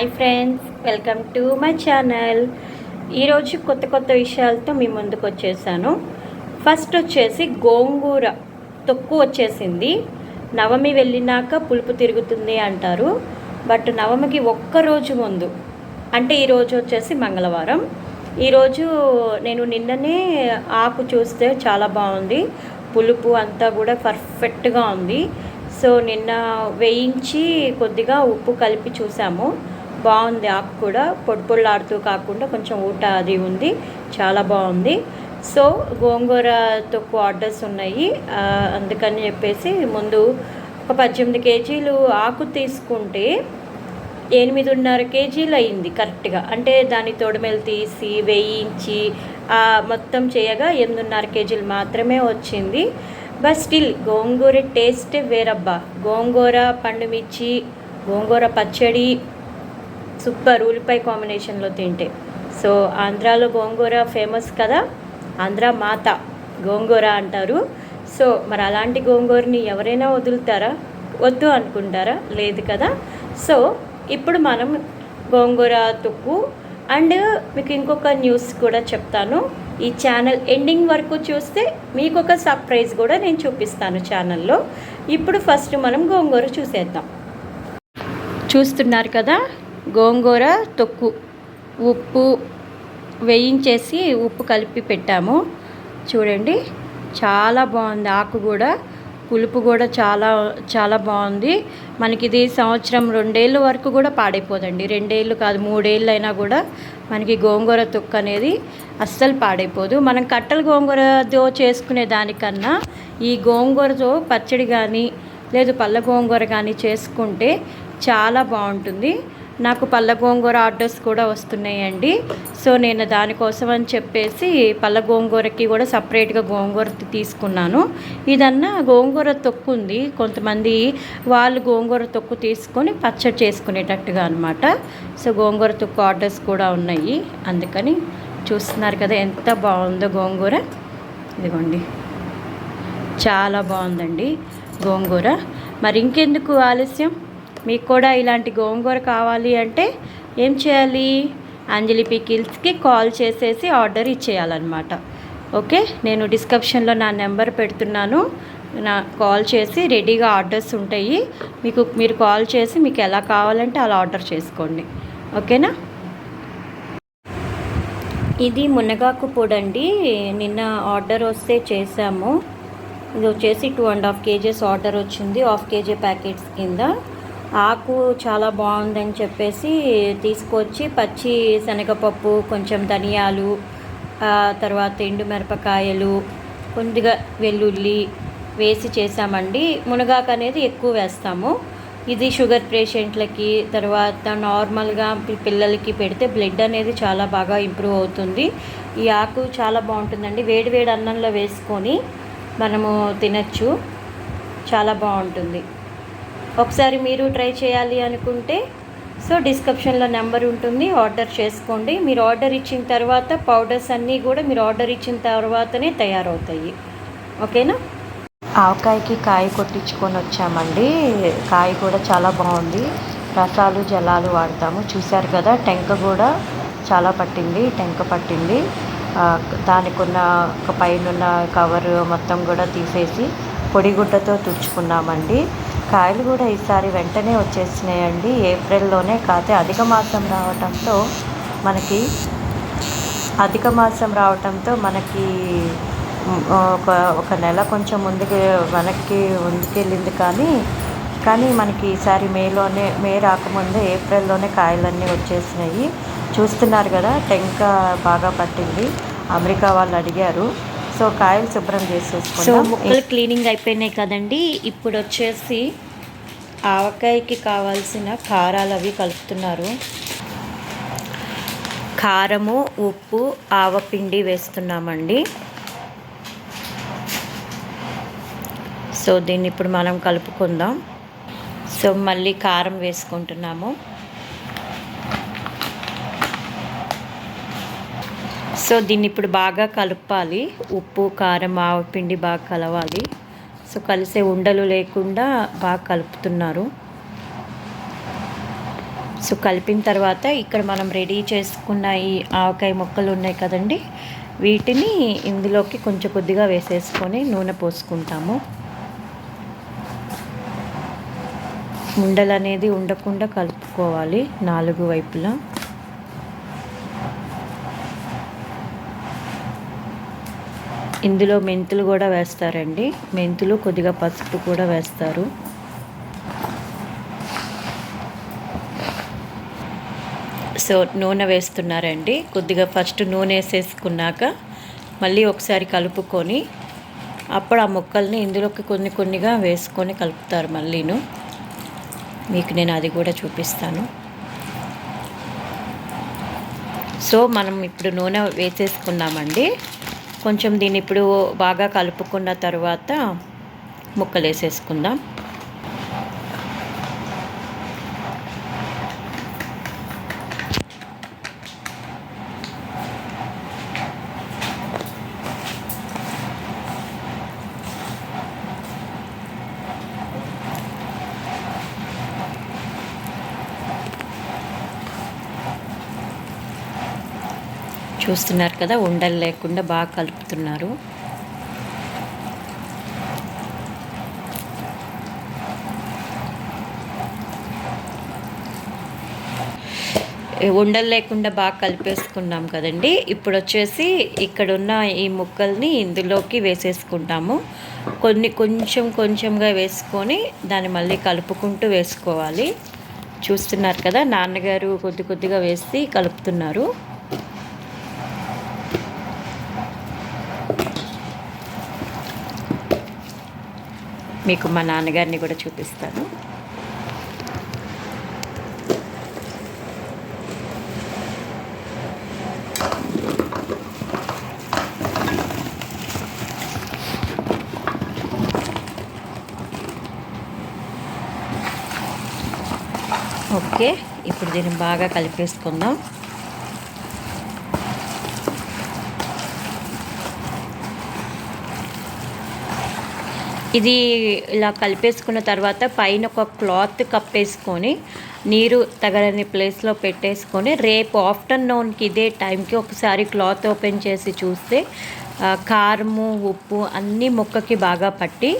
Hi friends welcome to my channel. ఈరోజు కొత్త కొత్త విషయాలతో మీ ముందుకు వచ్చేసాను. ఫస్ట్ వచ్చేసి గోంగూర తొక్కు వచ్చేసింది. నవమి వెళ్ళినాక పులుపు తిరుగుతుంది అంటారు. బట్ నవమికి ఒక్క రోజు ముందు అంటే ఈరోజు వచ్చేసి మంగళవారం. ఈరోజు నేను నిన్ననే ఆకు చూస్తే చాలా బాగుంది. పులుపు అంతా కూడా పర్ఫెక్ట్గా ఉంది. సో నిన్న వేయించి కొద్దిగా ఉప్పు కలిపి చూసాము. బాగుంది ఆకు కూడా. పొడి కాకుండా కొంచెం ఊట అది ఉంది. చాలా బాగుంది. సో గోంగూర తొక్కు ఆర్డర్స్ ఉన్నాయి. అందుకని చెప్పేసి ముందు ఒక పద్దెనిమిది కేజీలు ఆకు తీసుకుంటే ఎనిమిదిన్నర కేజీలు అయింది కరెక్ట్గా. అంటే దాని తొడిమెలు తీసి వేయించి మొత్తం చేయగా ఎనిమిదిన్నర కేజీలు మాత్రమే వచ్చింది. బట్ స్టిల్ గోంగూర టేస్ట్ వేరబ్బా. గోంగూర పండు మిర్చి గోంగూర పచ్చడి సూపర్ ఉల్లిపాయ కాంబినేషన్లో తింటే. సో ఆంధ్రాలో గోంగూర ఫేమస్ కదా? ఆంధ్ర మాత గోంగూర అంటారు. సో మరి అలాంటి గోంగూరని ఎవరైనా వదులుతారా? వద్దు అనుకుంటారా? లేదు కదా? సో ఇప్పుడు మనం గోంగూర తొక్కు అండ్ మీకు ఇంకొక న్యూస్ కూడా చెప్తాను. ఈ ఛానల్ ఎండింగ్ వరకు చూస్తే మీకు ఒక సర్ప్రైజ్ కూడా నేను చూపిస్తాను ఛానల్లో. ఇప్పుడు ఫస్ట్ మనం గోంగూర చూసేద్దాం. చూస్తున్నారు కదా? గోంగూర తొక్కు ఉప్పు వేయించేసి ఉప్పు కలిపి పెట్టాము. చూడండి చాలా బాగుంది. ఆకు కూడా పులుపు కూడా చాలా చాలా బాగుంది. మనకి ఇది సంవత్సరం రెండేళ్ళ వరకు కూడా పాడైపోదండి. రెండేళ్ళు కాదు మూడేళ్ళు అయినా కూడా మనకి గోంగూర తొక్కు అనేది అస్సలు పాడైపోదు. మనం కట్టెల గోంగూరతో చేసుకునే దానికన్నా ఈ గోంగూరతో పచ్చడి కానీ లేదు పళ్ళ గోంగూర కానీ చేసుకుంటే చాలా బాగుంటుంది. నాకు పళ్ళ గోంగూర ఆర్డర్స్ కూడా వస్తున్నాయండి. సో నేను దానికోసం అని చెప్పేసి పళ్ళ గోంగూరకి కూడా సపరేట్గా గోంగూర తీసుకున్నాను. ఇదన్నా గోంగూర తొక్కు ఉంది. కొంతమంది వాళ్ళు గోంగూర తొక్కు తీసుకొని పచ్చడి చేసుకునేటట్టుగా అనమాట సో గోంగూర తొక్కు ఆర్డర్స్ కూడా ఉన్నాయి. అందుకని చూస్తున్నారు కదా ఎంత బాగుందో గోంగూర. ఇదిగోండి. చాలా బాగుందండి గోంగూర. మరి ఇంకెందుకు ఆలస్యం? మీకు కూడా ఇలాంటి గోంగూర కావాలి అంటే ఏం చేయాలి? అంజలి పికిల్స్కి కాల్ చేసేసి ఆర్డర్ ఇచ్చేయాలన్నమాట. ఓకే? నేను డిస్క్రిప్షన్లో నా నెంబర్ పెడుతున్నాను. నా కాల్ చేసి రెడీగా ఆర్డర్స్ ఉంటాయి. మీకు మీరు కాల్ చేసి మీకు ఎలా కావాలంటే అలా ఆర్డర్ చేసుకోండి. ఓకేనా? ఇది మునగాకు పొడి అండి నిన్న ఆర్డర్ వస్తే చేసాము ఇది వచ్చేసి two and half kgs order వచ్చింది. హాఫ్ కేజీ ప్యాకెట్స్ కింద. ఆకు చాలా బాగుందని చెప్పేసి తీసుకొచ్చి పచ్చి శనగపప్పు కొంచెం ధనియాలు తర్వాత ఎండు మిరపకాయలు కొద్దిగా వెల్లుల్లి వేసి చేసామండి. మునగాకు అనేది ఎక్కువ వేస్తాము. ఇది షుగర్ పేషెంట్లకి తర్వాత నార్మల్గా పిల్లలకి పెడితే బ్లడ్ అనేది చాలా బాగా ఇంప్రూవ్ అవుతుంది. ఈ ఆకు చాలా బాగుంటుందండి. వేడి వేడి అన్నంలో వేసుకొని మనము తినచ్చు. చాలా బాగుంటుంది. ఒకసారి మీరు ట్రై చేయాలి అనుకుంటే సో డిస్క్రిప్షన్లో నెంబర్ ఉంటుంది ఆర్డర్ చేసుకోండి. మీరు ఆర్డర్ ఇచ్చిన తర్వాత పౌడర్స్ అన్నీ కూడా మీరు ఆర్డర్ ఇచ్చిన తర్వాతనే తయారవుతాయి. ఓకేనా? ఆవకాయకి కాయ కొట్టించుకొని వచ్చామండి. కాయ కూడా చాలా బాగుంది. రసాలు జలాలు వాడతాము. చూశారు కదా టెంక కూడా చాలా పట్టింది టెంక పట్టింది. దానికున్న ఒక పైన కవర్ మొత్తం కూడా తీసేసి పొడిగుడ్డతో తుడుచుకున్నామండి. కాయలు కూడా ఈసారి వెంటనే వచ్చేసినాయండి. ఏప్రిల్లోనే కాతే అధిక మాసం రావటంతో మనకి అధిక మాసం రావటంతో మనకి ఒక ఒక నెల కొంచెం ముందుకు వెనక్కి ముందుకెళ్ళింది కానీ కానీ మనకి ఈసారి మేలోనే మే రాకముందే ఏప్రిల్లోనే కాయలన్నీ వచ్చేసినాయి. చూస్తున్నారు కదా టెంక బాగా పట్టింది. అమెరికా వాళ్ళు అడిగారు. సో కాయలు శుభ్రం సో చేసేసుకున్నాం క్లీనింగ్ అయిపోయినాయి కదండి. ఇప్పుడు వచ్చేసి ఆవకాయకి కావాల్సిన కారాలు అవి కలుపుతున్నారు. కారము ఉప్పు ఆవపిండి వేస్తున్నామండి. సో దీన్ని ఇప్పుడు మనం కలుపుకుందాం. సో మళ్ళీ కారం వేసుకుంటున్నాము. సో దీన్ని ఇప్పుడు బాగా కలపాలి. ఉప్పు కారం ఆవపిండి బాగా కలవాలి. సో కలిసే ఉండలు లేకుండా బాగా కలుపుతున్నారు. సో కలిపిన తర్వాత ఇక్కడ మనం రెడీ చేసుకున్న ఈ ఆవకాయ ముక్కలు ఉన్నాయి కదండి వీటిని ఇందులోకి కొంచెం కొద్దిగా వేసేసుకొని నూనె పోసుకుంటాము. ఉండలు అనేది ఉండకుండా కలుపుకోవాలి నాలుగు వైపులా. ఇందులో మెంతులు కూడా వేస్తారండి. మెంతులు కొద్దిగా పసుపు కూడా వేస్తారు. సో నూనె వేస్తున్నారండి. కొద్దిగా ఫస్ట్ నూనె వేసేసుకున్నాక మళ్ళీ ఒకసారి కలుపుకొని అప్పుడు ఆ ముక్కల్ని ఇందులోకి కొన్ని కొన్నిగా వేసుకొని కలుపుతారు మళ్ళీను. మీకు నేను అది కూడా చూపిస్తాను. సో మనం ఇప్పుడు నూనె వేసేసుకున్నామండి. కొంచెం దీన్ని ఇప్పుడు బాగా కలుపుకున్న తర్వాత ముక్కలు వేసేసుకుందాం చూస్తున్నారు కదా ఉండలు లేకుండా బాగా కలుపుతున్నారు. ఉండలు లేకుండా బాగా కలిపేసుకున్నాం కదండి. ఇప్పుడు వచ్చేసి ఇక్కడున్న ఈ ముక్కల్ని ఇందులోకి వేసేసుకుంటాము. కొన్ని కొంచెం కొంచెంగా వేసుకొని దాన్ని మళ్ళీ కలుపుకుంటూ వేసుకోవాలి. చూస్తున్నారు కదా నాన్నగారు కొద్ది కొద్దిగా వేసి కలుపుతున్నారు. మీకు మా నాన్నగారిని కూడా చూపిస్తాను. ఓకే ఇప్పుడు దీన్ని బాగా కలిపేసుకుందాం. ఇది ఇలా కలిపేసుకున్న తర్వాత పైన ఒక క్లాత్ కప్పేసుకొని నీరు తగలని ప్లేస్లో పెట్టేసుకొని రేపు ఆఫ్టర్నూన్కి ఇదే టైంకి ఒకసారి క్లాత్ ఓపెన్ చేసి చూస్తే కారము ఉప్పు అన్నీ మొక్కకి బాగా పట్టి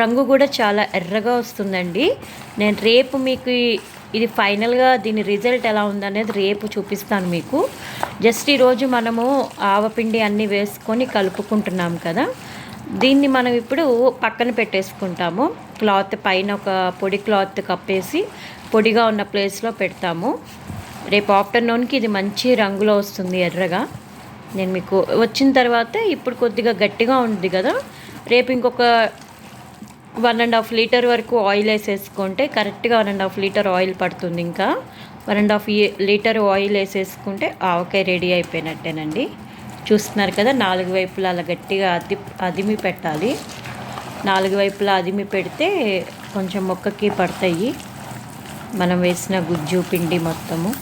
రంగు కూడా చాలా ఎర్రగా వస్తుందండి. నేను రేపు మీకు ఇది ఫైనల్గా దీని రిజల్ట్ ఎలా ఉందనేది రేపు చూపిస్తాను మీకు. జస్ట్ ఈరోజు మనము ఆవపిండి అన్నీ వేసుకొని కలుపుకుంటున్నాం కదా. దీన్ని మనం ఇప్పుడు పక్కన పెట్టేసుకుంటాము. క్లాత్ పైన ఒక పొడి క్లాత్ కప్పేసి పొడిగా ఉన్న ప్లేస్లో పెడతాము. రేపు ఆఫ్టర్నూన్కి ఇది మంచి రంగులో వస్తుంది ఎర్రగా. నేను మీకు వచ్చిన తర్వాత ఇప్పుడు కొద్దిగా గట్టిగా ఉంది కదా. రేపు ఇంకొక వన్ అండ్ హాఫ్ లీటర్ వరకు ఆయిల్ వేసేసుకుంటే కరెక్ట్గా one and half litre oil పడుతుంది ఇంకా. One and half litre oil వేసేసుకుంటే ఆవకాయ రెడీ అయిపోయినట్టేనండి. చూస్తున్నారు కదా నాలుగు వైపులా అలా గట్టిగా అది అదిమి పెట్టాలి. నాలుగు వైపులా అదిమి పెడితే కొంచెం మొక్కకి పడతాయి. మనం వేసిన గుజ్జు పిండి మొత్తము.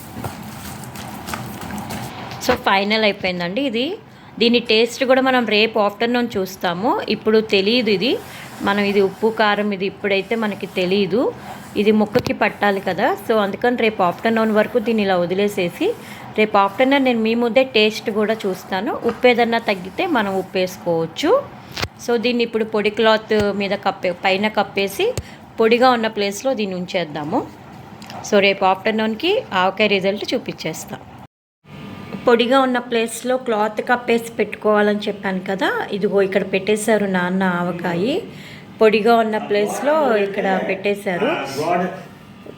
సో ఫైనల్ అయిపోయిందండి ఇది. దీని టేస్ట్ కూడా మనం రేపు ఆఫ్టర్నూన్ చూస్తాము. ఇప్పుడు తెలియదు ఇది. మనం ఇది ఉప్పు కారం ఇది ఇప్పుడైతే మనకి తెలియదు ఇది ముక్కకి పట్టాలి కదా. సో అందుకని రేపు ఆఫ్టర్నూన్ వరకు దీన్ని ఇలా వదిలేసేసి రేపు ఆఫ్టర్నూన్ నేను మీ ముందే టేస్ట్ కూడా చూస్తాను. ఉప్పు ఏదన్నా తగ్గితే మనం ఉప్పు వేసుకోవచ్చు. సో దీన్ని ఇప్పుడు పొడి క్లాత్ మీద కప్పే పైన కప్పేసి పొడిగా ఉన్న ప్లేస్లో దీన్ని ఉంచేద్దాము. సో రేపు ఆఫ్టర్నూన్కి ఆవకాయ రిజల్ట్ చూపించేస్తాం. పొడిగా ఉన్న ప్లేస్లో క్లాత్ కప్పేసి పెట్టుకోవాలని చెప్పాను కదా. ఇదిగో ఇక్కడ పెట్టేశారు నాన్న ఆవకాయ. పొడిగా ఉన్న ప్లేస్లో ఇక్కడ పెట్టేశారు.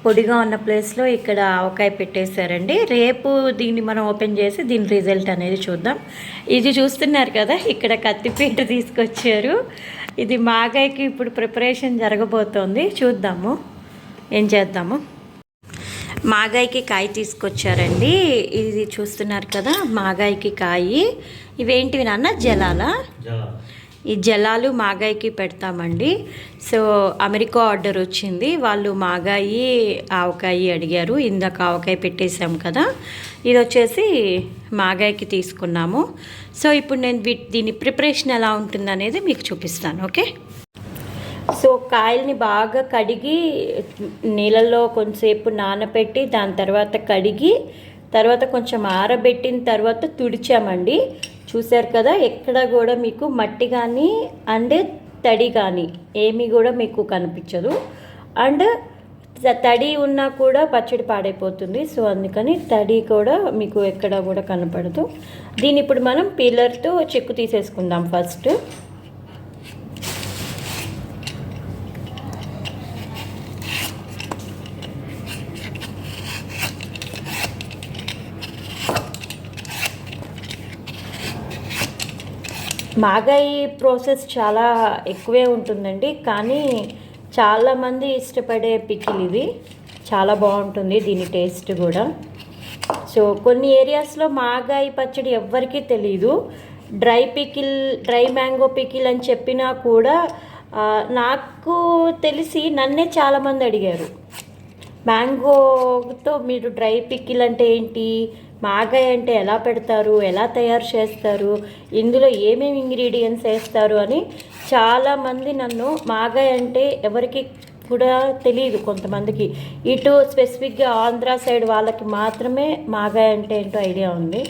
పొడిగా ఉన్న ప్లేస్లో ఇక్కడ ఆవకాయ పెట్టేశారండి. రేపు దీన్ని మనం ఓపెన్ చేసి దీని రిజల్ట్ అనేది చూద్దాం. ఇది చూస్తున్నారు కదా ఇక్కడ కత్తిపీట తీసుకొచ్చారు. ఇది మాగాయకి ఇప్పుడు ప్రిపరేషన్ జరగబోతోంది. చూద్దాము. ఏం చేద్దాము? మాగాయికి కాయ తీసుకొచ్చారండి. ఇది చూస్తున్నారు కదా మాగాయికి కాయి. ఇవేంటివి నాన్న? జలాలా? ఈ జలాలు మాగాయికి పెడతామండి. సో అమెరికా ఆర్డర్ వచ్చింది. వాళ్ళు మాగాయి ఆవకాయ అడిగారు. ఇందాక ఆవకాయ పెట్టేశాం కదా. ఇది వచ్చేసి మాగాయికి తీసుకున్నాము. సో ఇప్పుడు నేను వీ- దీని ప్రిపరేషన్ ఎలా ఉంటుందనేది మీకు చూపిస్తాను ఓకే? సో కాయల్ని బాగా కడిగి నీళ్ళల్లో కొంచెంసేపు నానబెట్టి దాని తర్వాత కడిగి తర్వాత కొంచెం ఆరబెట్టిన తర్వాత తుడిచామండి. చూశారు కదా ఎక్కడ కూడా మీకు మట్టి కానీ అండ్ తడి కానీ ఏమీ కూడా మీకు కనిపించదు. అండ్ త- తడి ఉన్నా కూడా పచ్చడి పాడైపోతుంది. సో అందుకని తడి కూడా మీకు ఎక్కడ కూడా కనపడదు. దీని ఇప్పుడు మనం పిల్లర్తో చెక్కు తీసేసుకుందాం ఫస్ట్. మాగాయి ప్రాసెస్ చాలా ఎక్కువే ఉంటుందండి. కానీ చాలామంది ఇష్టపడే పికిల్ ఇది. చాలా బాగుంటుంది దీని టేస్ట్ కూడా. సో కొన్ని ఏరియాస్లో మాగాయి పచ్చడి ఎవ్వరికీ తెలియదు dry pickle dry mango pickle అని చెప్పినా కూడా నాకు తెలిసి నన్నే చాలామంది అడిగారు. మ్యాంగోతో మీరు డ్రై పికిల్ అంటే ఏంటి? మాగాయ అంటే ఎలా పెడతారు ఎలా తయారు చేస్తారు ఇందులో ఏమేమి ఇంగ్రీడియంట్స్ వేస్తారు అని చాలామంది నన్ను మాగాయ అంటే ఎవరికి కూడా తెలియదు కొంతమందికి. ఇటు స్పెసిఫిక్గా ఆంధ్ర సైడ్ వాళ్ళకి మాత్రమే మాగాయ అంటే ఏంటో ఐడియా ఉంది.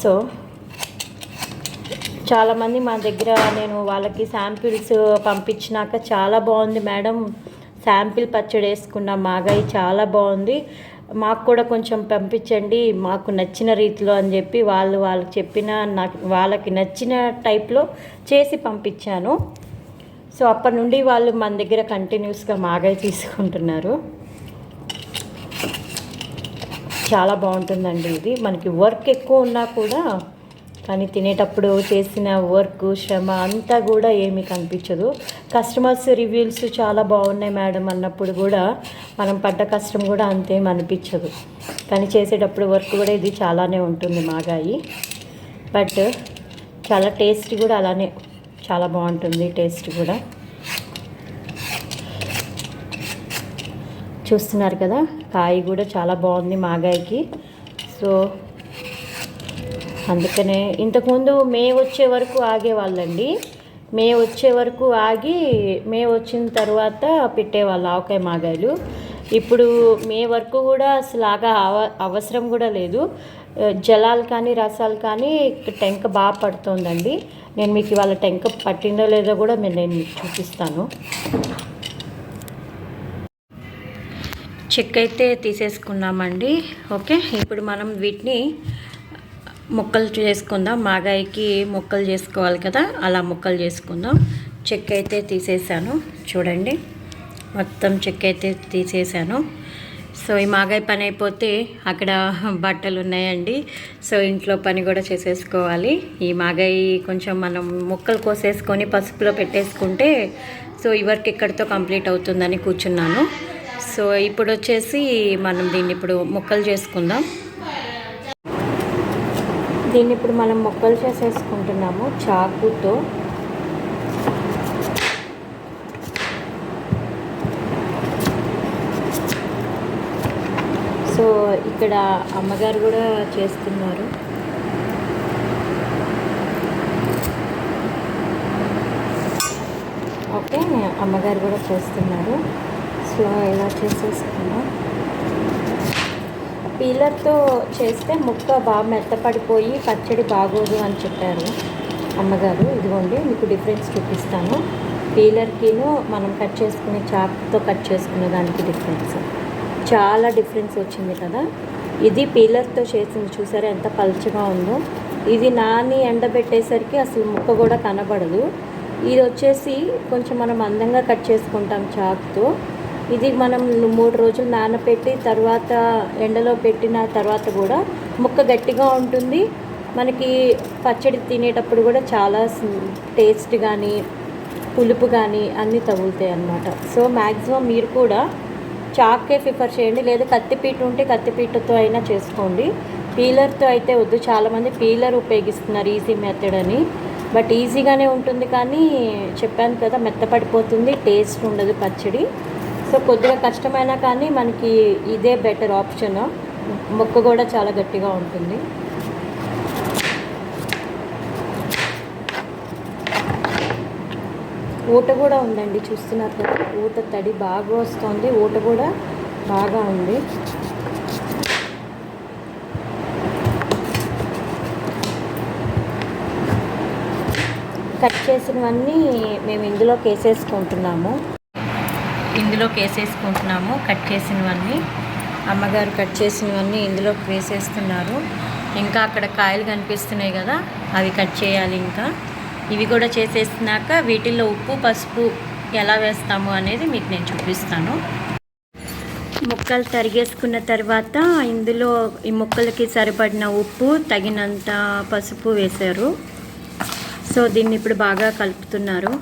సో చాలామంది మా దగ్గర నేను వాళ్ళకి శాంపిల్స్ పంపించినాక చాలా బాగుంది మేడం. శాంపిల్ పచ్చడి వేసుకున్న మాగాయి చాలా బాగుంది. మాకు కూడా కొంచెం పంపించండి మాకు నచ్చిన రీతిలో అని చెప్పి వాళ్ళు వాళ్ళకి చెప్పిన నాకు వాళ్ళకి నచ్చిన టైప్లో చేసి పంపించాను. సో అప్పటి నుండి వాళ్ళు మన దగ్గర కంటిన్యూస్గా మాగాయి తీసుకుంటున్నారు. చాలా బాగుంటుందండి ఇది. మనకి వర్క్ ఎక్కువ ఉన్నా కూడా కానీ తినేటప్పుడు చేసిన వర్క్ శ్రమ అంతా కూడా ఏమీ కనిపించదు. కస్టమర్స్ రివ్యూస్ చాలా బాగున్నాయి మేడం అన్నప్పుడు కూడా మనం పడ్డ కష్టం కూడా అంతేం అనిపించదు. కానీ చేసేటప్పుడు వర్క్ కూడా ఇది చాలానే ఉంటుంది మాగాయి. బట్ చాలా టేస్ట్ కూడా అలానే చాలా బాగుంటుంది టేస్ట్ కూడా. చూస్తున్నారు కదా కాయ కూడా చాలా బాగుంది మాగాయకి. సో అందుకనే ఇంతకుముందు మే వచ్చే వరకు ఆగేవాళ్ళండి. మే వచ్చే వరకు ఆగి మే వచ్చిన తర్వాత పెట్టేవాళ్ళు ఆవకాయ మాగాయలు. ఇప్పుడు మే వరకు కూడా అసలు ఆగా అవ అవసరం కూడా లేదు. జలాలు కానీ రసాలు కానీ టెంక బాగా పడుతుందండి. నేను మీకు ఇవాళ టెంక పట్టిందో లేదో కూడా నేను నేను మీకు చూపిస్తాను. చెక్ అయితే తీసేసుకున్నామండి. ఓకే ఇప్పుడు మనం వీటిని ముక్కలు చేసుకుందాం. మాగాయికి ముక్కలు చేసుకోవాలి కదా అలా ముక్కలు చేసుకుందాం. చెక్క అయితే తీసేసాను. చూడండి మొత్తం చెక్క అయితే తీసేసాను. సో ఈ మాగాయ పని అయిపోతే అక్కడ బట్టలు ఉన్నాయండి. సో ఇంట్లో పని కూడా చేసేసుకోవాలి. ఈ మాగాయి కొంచెం మనం ముక్కలు కోసేసుకొని పసుపులో పెట్టేసుకుంటే సో ఈ వర్క్ ఇక్కడితో కంప్లీట్ అవుతుందని కూర్చున్నాను. సో ఇప్పుడు వచ్చేసి మనం దీన్ని ఇప్పుడు ముక్కలు చేసుకుందాం. దీన్ని ఇప్పుడు మనం ముక్కలు చేసేసుకుంటున్నాము చాకుతో. సో ఇక్కడ అమ్మగారు కూడా చేస్తున్నారు. ఓకే అమ్మగారు కూడా చేస్తున్నారు. సో ఇలా చేసేసుకున్నాం పీలర్తో చేస్తే ముక్క బాగా మెత్తపడిపోయి పచ్చడి బాగోదు అని చెప్పారు అమ్మగారు. ఇదిగోండి మీకు డిఫరెన్స్ చూపిస్తాను. పీలర్కిను మనం కట్ చేసుకునే చాక్తో కట్ చేసుకునే దానికి డిఫరెన్స్ చాలా డిఫరెన్స్ వచ్చింది కదా. ఇది పీలర్తో చేసింది చూసారా ఎంత పలచగా ఉందో. ఇది నాని ఎండబెట్టేసరికి అసలు ముక్క కూడా కనబడదు. ఇది వచ్చేసి కొంచెం మనం అందంగా కట్ చేసుకుంటాం చాక్తో ఇది మనం మూడు రోజులు నానబెట్టి తర్వాత ఎండలో పెట్టిన తర్వాత కూడా ముక్క గట్టిగా ఉంటుంది. మనకి పచ్చడి తినేటప్పుడు కూడా చాలా టేస్ట్ కానీ పులుపు కానీ అన్నీ తగులుతాయి అన్నమాట. సో మ్యాక్సిమం మీరు కూడా చాకే ప్రిఫర్ చేయండి. లేదా కత్తిపీట ఉంటే కత్తిపీటతో అయినా చేసుకోండి. పీలర్తో అయితే వద్దు. చాలామంది పీలర్ ఉపయోగిస్తున్నారు ఈజీ మెథడ్ అని. బట్ ఈజీగానే ఉంటుంది కానీ చెప్పాను కదా మెత్తపడిపోతుంది టేస్ట్ ఉండదు పచ్చడి. సో కొద్దిగా కష్టమైనా కానీ మనకి ఇదే బెటర్ ఆప్షన్. మొక్క కూడా చాలా గట్టిగా ఉంటుంది. ఊట కూడా ఉందండి చూస్తున్నారు కదా. ఊట తడి బాగా వస్తుంది. ఊట కూడా బాగా ఉంది. కట్ చేసినవన్నీ మేము ఇందులోకి వేసేసుకుంటున్నాము ఇందులోకి వేసేసుకుంటున్నాము కట్ చేసినవన్నీ. అమ్మగారు కట్ చేసినవన్నీ ఇందులోకి వేసేస్తున్నారు. ఇంకా అక్కడ కాయలు కనిపిస్తున్నాయి కదా అవి కట్ చేయాలి ఇంకా. ఇవి కూడా చేసేసినాక వీటిల్లో ఉప్పు పసుపు ఎలా వేస్తాము అనేది మీకు నేను చూపిస్తాను. ముక్కలు తరిగేసుకున్న తర్వాత ఇందులో ఈ ముక్కలకి సరిపడిన ఉప్పు తగినంత పసుపు వేశారు. సో దీన్ని ఇప్పుడు బాగా కలుపుతున్నారు.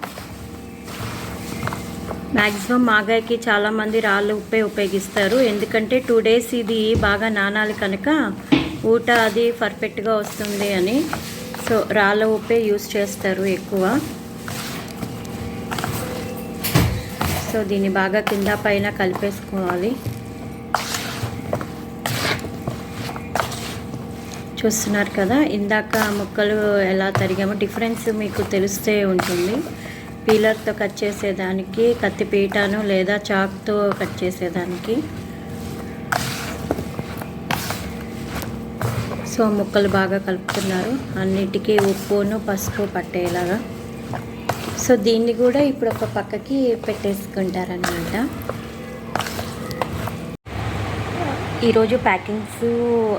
మ్యాక్సిమం మాగాయకి చాలామంది రాళ్ళు ఉప్పే ఉపయోగిస్తారు. ఎందుకంటే టూ డేస్ ఇది బాగా నానాలి కనుక ఊట అది పర్ఫెక్ట్గా వస్తుంది అని. సో రాళ్ళ ఉప్పే యూస్ చేస్తారు ఎక్కువ. సో దీన్ని బాగా కింద పైన కలిపేసుకోవాలి. చూస్తున్నారు కదా ఇందాక ముక్కలు ఎలా తరిగామో డిఫరెన్స్ మీకు తెలిస్తే ఉంటుంది. పీలర్తో కట్ చేసేదానికి కత్తిపీటను లేదా చాక్తో కట్ చేసేదానికి. సో ముక్కలు బాగా కలుపుతున్నారు. అన్నిటికీ ఉప్పును పసుపు పట్టేలాగా. సో దీన్ని కూడా ఇప్పుడు ఒక పక్కకి పెట్టేసుకుంటారనమాట ఈరోజు ప్యాకింగ్స్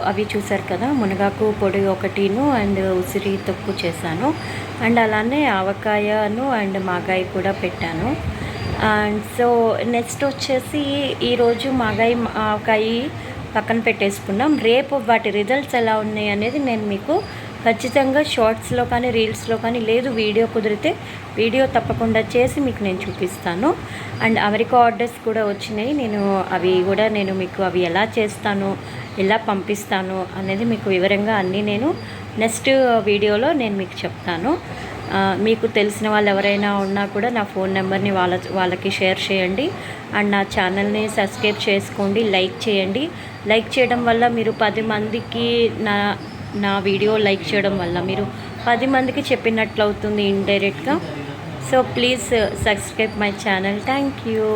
అవి చూసారు కదా మునగాకు పొడి ఒకటిను అండ్ ఉసిరి తొక్కు చేశాను. అండ్ అలానే ఆవకాయను అండ్ మాగాయ కూడా పెట్టాను. అండ్ సో నెక్స్ట్ వచ్చేసి ఈరోజు మాగాయి ఆవకాయ పక్కన పెట్టేసుకున్నాం. రేపు వాటి రిజల్ట్స్ ఎలా ఉన్నాయి అనేది నేను మీకు ఖచ్చితంగా షార్ట్స్లో కానీ రీల్స్లో కానీ లేదు వీడియో కుదిరితే వీడియో తప్పకుండా చేసి మీకు నేను చూపిస్తాను. అండ్ అమెరికా ఆర్డర్స్ కూడా వచ్చినాయి. నేను అవి కూడా నేను మీకు అవి ఎలా చేస్తాను ఎలా పంపిస్తాను అనేది మీకు వివరంగా అన్నీ నేను నెక్స్ట్ వీడియోలో నేను మీకు చెప్తాను. మీకు తెలిసిన వాళ్ళు ఎవరైనా ఉన్నా కూడా నా ఫోన్ నెంబర్ని వాళ్ళ వాళ్ళకి షేర్ చేయండి. అండ్ నా ఛానల్ని సబ్స్క్రైబ్ చేసుకోండి లైక్ చేయండి. లైక్ చేయడం వల్ల మీరు పది మందికి నా నా వీడియో లైక్ చేయడం వల్ల మీరు పది మందికి చెప్పినట్లు అవుతుంది ఇండైరెక్ట్గా. So please subscribe my channel thank you